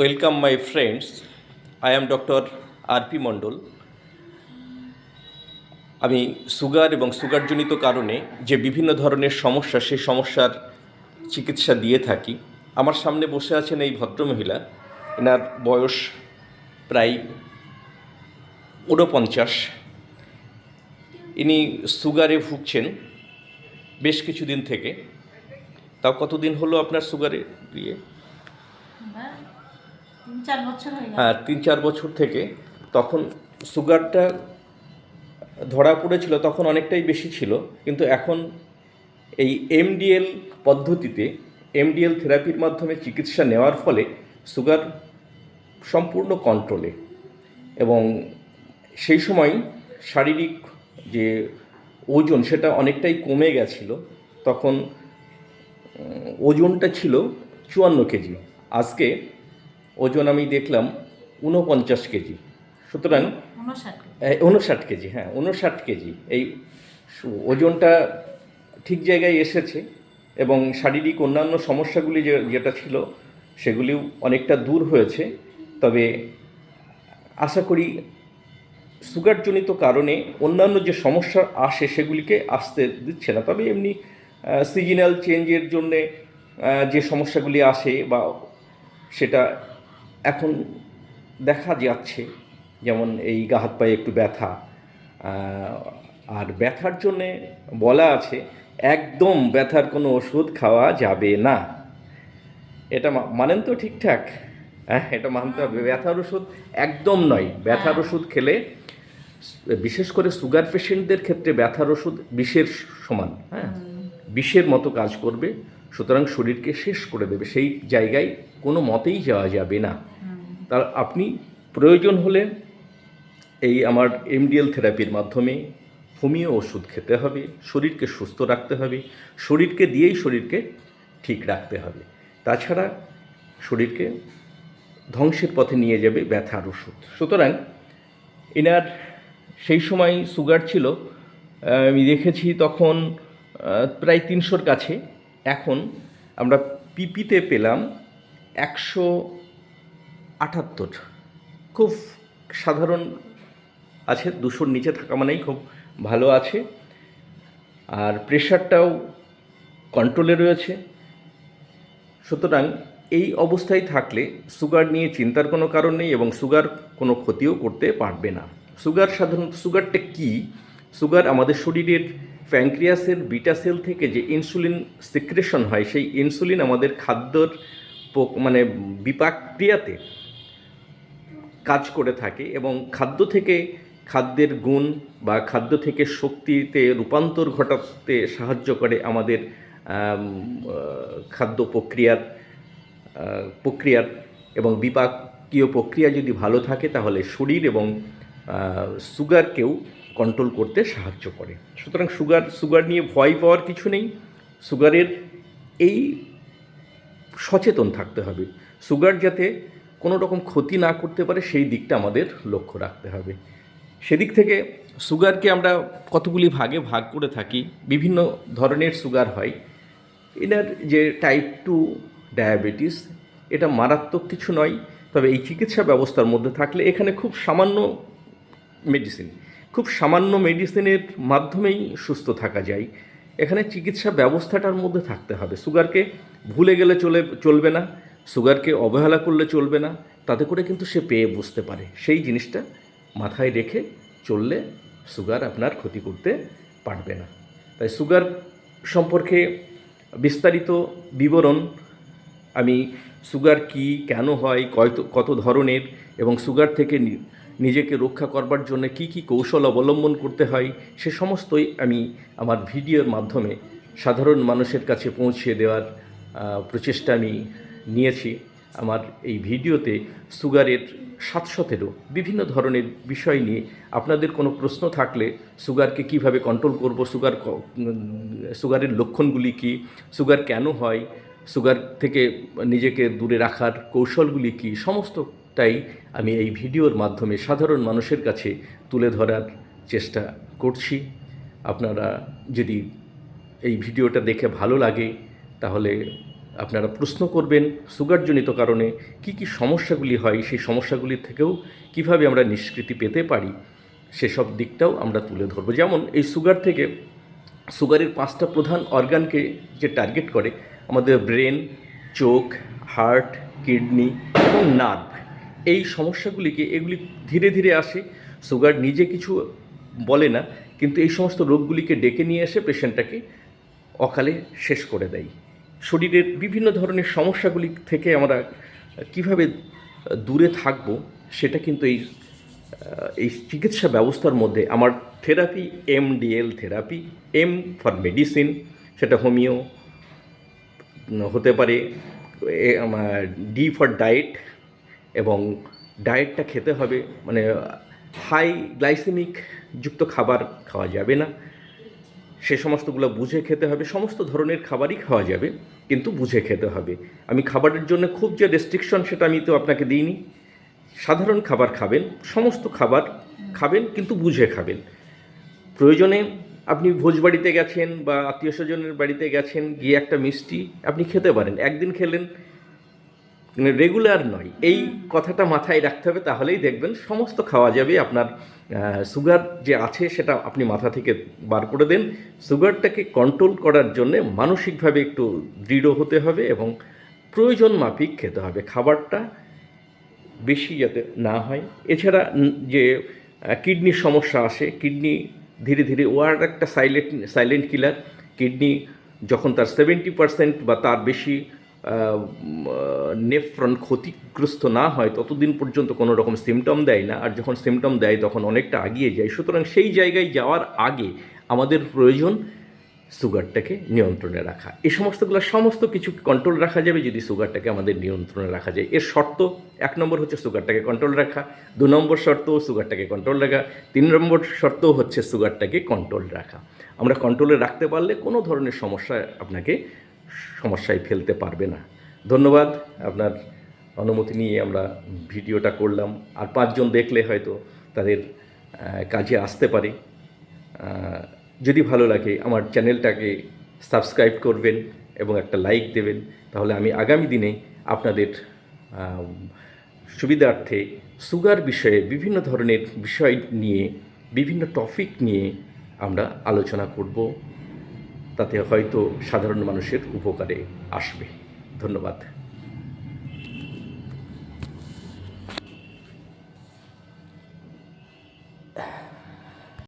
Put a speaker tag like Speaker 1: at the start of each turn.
Speaker 1: Welcome, my friends. I am Dr. আর.পি মণ্ডল আমি sugar এবং সুগারজনিত কারণে যে বিভিন্ন ধরনের সমস্যা সেই সমস্যার চিকিৎসা দিয়ে থাকি। আমার সামনে বসে আছেন এই ভদ্রমহিলা। এনার বয়স প্রায় ঊনপঞ্চাশ। ইনি সুগারে ভুগছেন বেশ কিছুদিন থেকে। তাও কতদিন হলো আপনার সুগারে? ইয়ে
Speaker 2: হয়ে
Speaker 1: তিন চার বছর থেকে তখন সুগারটা ধরা পড়েছিল তখন অনেকটাই বেশি ছিল, কিন্তু এখন এই এমডিএল পদ্ধতিতে, এমডিএল থেরাপির মাধ্যমে চিকিৎসা নেওয়ার ফলে সুগার সম্পূর্ণ কন্ট্রোলে এবং সেই সময় শারীরিক যে ওজন সেটা অনেকটাই কমে গেছিল, তখন ওজনটা ছিল চুয়ান্ন কেজি। আজকে ওজন আমি দেখলাম ঊনপঞ্চাশ কেজি। সুতরাং
Speaker 2: উনষাট
Speaker 1: কেজি। হ্যাঁ উনষাট কেজি। এই ওজনটা ঠিক জায়গায় এসেছে এবং শারীরিক অন্যান্য সমস্যাগুলি যে যেটা ছিল সেগুলিও অনেকটা দূর হয়েছে। তবে আশা করি সুগারজনিত কারণে অন্যান্য যে সমস্যা আসে সেগুলিকে আসতে দিচ্ছে না। তবে এমনি সিজনাল চেঞ্জের জন্যে যে সমস্যাগুলি আসে বা সেটা এখন দেখা যাচ্ছে যেমন এই গা হাত পায়ে একটু ব্যথা আর ব্যথার জন্যে বলা আছে একদম ব্যথার কোনো ওষুধ খাওয়া যাবে না। এটা মা- মানেন তো ঠিকঠাক হ্যাঁ? এটা মানতে হবে। ব্যথার ওষুধ একদম নয়। ব্যথার ওষুধ খেলে বিশেষ করে সুগার পেশেন্টদের ক্ষেত্রে ব্যথার ওষুধ বিষের সমান হ্যাঁ? বিষের মতো কাজ করবে সুতরাং শরীরকে শেষ করে দেবে। সেই জায়গায় কোনো মতেই যাওয়া যাবে না। তার আপনি প্রয়োজন হলে এই আমার এমডিএল থেরাপির মাধ্যমে হোমিও ওষুধ খেতে হবে শরীরকে সুস্থ রাখতে হবে শরীরকে দিয়েই শরীরকে ঠিক রাখতে হবে। তাছাড়া শরীরকে ধ্বংসের পথে নিয়ে যাবে ব্যথার ওষুধ। সুতরাং এনার সেই সময় সুগার ছিল আমি দেখেছি তখন প্রায় তিনশোর কাছে। এখন আমরা পিপিতে পেলাম একশো আটাত্তর। খুব সাধারণ আছে, দুশোর নিচে থাকা মানেই খুব ভালো আছে। আর প্রেশারটাও কন্ট্রোলে রয়েছে। সুতরাং এই অবস্থায় থাকলে সুগার নিয়ে চিন্তার কোনো কারণ নেই এবং সুগার কোনো ক্ষতিও করতে পারবে না। সুগার সাধারণত সুগারটা কি? সুগার আমাদের শরীরের প্যাঙ্ক্রিয়াসের বিটা সেল থেকে যে ইনসুলিন সিক্রেশন হয়, সেই ইনসুলিন আমাদের খাদ্যর মানে বিপাক ক্রিয়াতে কাজ করে থাকে এবং খাদ্য থেকে খাদ্যের গুণ বা খাদ্য থেকে শক্তিতে রূপান্তর ঘটাতে সাহায্য করে আমাদের খাদ্য প্রক্রিয়ার প্রক্রিয়ার এবং বিপাকীয় প্রক্রিয়া যদি ভালো থাকে তাহলে শরীর এবং সুগারকেও কন্ট্রোল করতে সাহায্য করে। সুতরাং সুগার সুগার নিয়ে ভয় পাওয়ার কিছু নেই। সুগারের এই সচেতন থাকতে হবে। সুগার যাতে কোনো রকম ক্ষতি না করতে পারে, সেই দিকটা আমাদের লক্ষ্য রাখতে হবে। সেদিক থেকে সুগারকে আমরা কতগুলি ভাগে ভাগ করে থাকি, বিভিন্ন ধরনের সুগার হয়। এনার যে টাইপ টু ডায়াবেটিস এটা মারাত্মক কিছু নয়, তবে এই চিকিৎসা ব্যবস্থার মধ্যে থাকলে এখানে খুব সামান্য মেডিসিন খুব সামান্য মেডিসিনের মাধ্যমেই সুস্থ থাকা যায়। এখানে চিকিৎসা ব্যবস্থাটার মধ্যে থাকতে হবে। সুগারকে ভুলে গেলে চলে, চলবে না। সুগারকে অবহেলা করলে চলবে না। তাতে করে কিন্তু সে পেয়ে বুঝতে পারে। সেই জিনিসটা মাথায় রেখে চললে সুগার আপনার ক্ষতি করতে পারবে না। তাই সুগার সম্পর্কে বিস্তারিত বিবরণ, আমি সুগার কি, কেন হয় কত কত ধরনের এবং সুগার থেকে নিজেকে রক্ষা করবার জন্য কি কি কৌশল অবলম্বন করতে হয়, সে সমস্তই আমি আমার ভিডিওর মাধ্যমে সাধারণ মানুষের কাছে পৌঁছে দেওয়ার প্রচেষ্টা আমি নিয়েছি। আমার এই ভিডিওতে সুগারের সাতশতেরও বিভিন্ন ধরনের বিষয় নিয়ে আপনাদের কোনো প্রশ্ন থাকলে সুগারকে কীভাবে কন্ট্রোল করব, সুগার সুগারের লক্ষণগুলি কি, সুগার কেন হয়, সুগার থেকে নিজেকে দূরে রাখার কৌশলগুলি কি সমস্তটাই আমি এই ভিডিওর মাধ্যমে সাধারণ মানুষের কাছে তুলে ধরার চেষ্টা করছি। আপনারা যদি এই ভিডিওটা দেখে ভালো লাগে, তাহলে আপনারা প্রশ্ন করবেন সুগারজনিত কারণে কি কি সমস্যাগুলি হয়, সেই সমস্যাগুলি থেকেও কীভাবে আমরা নিষ্কৃতি পেতে পারি, সেসব দিকটাও আমরা তুলে ধরবো। যেমন এই সুগার থেকে সুগারের পাঁচটা প্রধান অর্গানকে যে টার্গেট করে, আমাদের ব্রেন, চোখ, হার্ট, কিডনি এবং নার্ভ। এই সমস্যাগুলিকে এগুলি ধীরে ধীরে আসে। সুগার নিজে কিছু বলে না, কিন্তু এই সমস্ত রোগগুলিকে ডেকে নিয়ে এসে পেশেন্টটাকে অকালে শেষ করে দেয়। শরীরের বিভিন্ন ধরনের সমস্যাগুলি থেকে আমরা কীভাবে দূরে থাকব, সেটা কিন্তু এই এই চিকিৎসা ব্যবস্থার মধ্যে আমার therapy, MDL therapy, M for medicine, সেটা হোমিও, হতে পারে ডি ফর ডায়েট এবং ডায়েটটা খেতে হবে মানে হাই গ্লাইসেমিক যুক্ত খাবার খাওয়া যাবে না। সে সমস্তগুলো বুঝে খেতে হবে, সমস্ত ধরনের খাবারই খাওয়া যাবে, কিন্তু বুঝে খেতে হবে। আমি খাবারের জন্য খুব যে রেস্ট্রিকশন সেটা আমি তো আপনাকে দিইনি। সাধারণ খাবার খাবেন, সমস্ত খাবার খাবেন, কিন্তু বুঝে খাবেন। প্রয়োজনে আপনি ভোজবাড়িতে গেছেন বা আত্মীয় স্বজনের বাড়িতে গেছেন, গিয়ে একটা মিষ্টি আপনি খেতে পারেন। একদিন খেলেন রেগুলার নয়। এই কথাটা মাথায় রাখতে হবে, তাহলেই দেখবেন সমস্ত খাওয়া যাবে। আপনার সুগার যে আছে সেটা আপনি মাথা থেকে বার করে দেন। সুগারটাকে কন্ট্রোল করার জন্য মানসিকভাবে একটু দৃঢ় হতে হবে এবং প্রয়োজন মাফিক খেতে হবে। খাবারটা বেশি যাতে না হয়। এছাড়া যে কিডনির সমস্যা আসে কিডনি ধীরে ধীরে, ও আর একটা সাইলেন্ট সাইলেন্ট কিলার কিডনি যখন তার সেভেন্টি পার্সেন্ট বা তার বেশি নেফ্রন ক্ষতিগ্রস্ত না হয়, ততদিন পর্যন্ত কোনো রকম সিমটম দেয় না। আর যখন সিমটম দেয়, তখন অনেকটা আগিয়ে যায়। সুতরাং সেই জায়গায় যাওয়ার আগে আমাদের প্রয়োজন সুগারটাকে নিয়ন্ত্রণে রাখা। এই সমস্তগুলো সমস্ত কিছু কন্ট্রোল রাখা যাবে যদি সুগারটাকে আমাদের নিয়ন্ত্রণে রাখা যায়। এর শর্ত, এক নম্বর হচ্ছে সুগারটাকে কন্ট্রোল রাখা, দু নম্বর শর্ত সুগারটাকে কন্ট্রোল রাখা, তিন নম্বর শর্ত হচ্ছে সুগারটাকে কন্ট্রোল রাখা। আমরা কন্ট্রোলে রাখতে পারলে কোনো ধরনের সমস্যা আপনাকে সমস্যায় ফেলতে পারবে না। ধন্যবাদ, আপনার অনুমতি নিয়ে আমরা ভিডিওটা করলাম। আর পাঁচজন দেখলে হয়তো তাদের কাজে আসতে পারে। যদি ভালো লাগে আমার চ্যানেলটাকে সাবস্ক্রাইব করবেন এবং একটা লাইক দেবেন। তাহলে আমি আগামী দিনে আপনাদের সুবিধার্থে সুগার বিষয়ে বিভিন্ন ধরনের বিষয় নিয়ে, বিভিন্ন টপিক নিয়ে আমরা আলোচনা করব। তাতে হয়তো সাধারণ মানুষের উপকারে আসবে। ধন্যবাদ।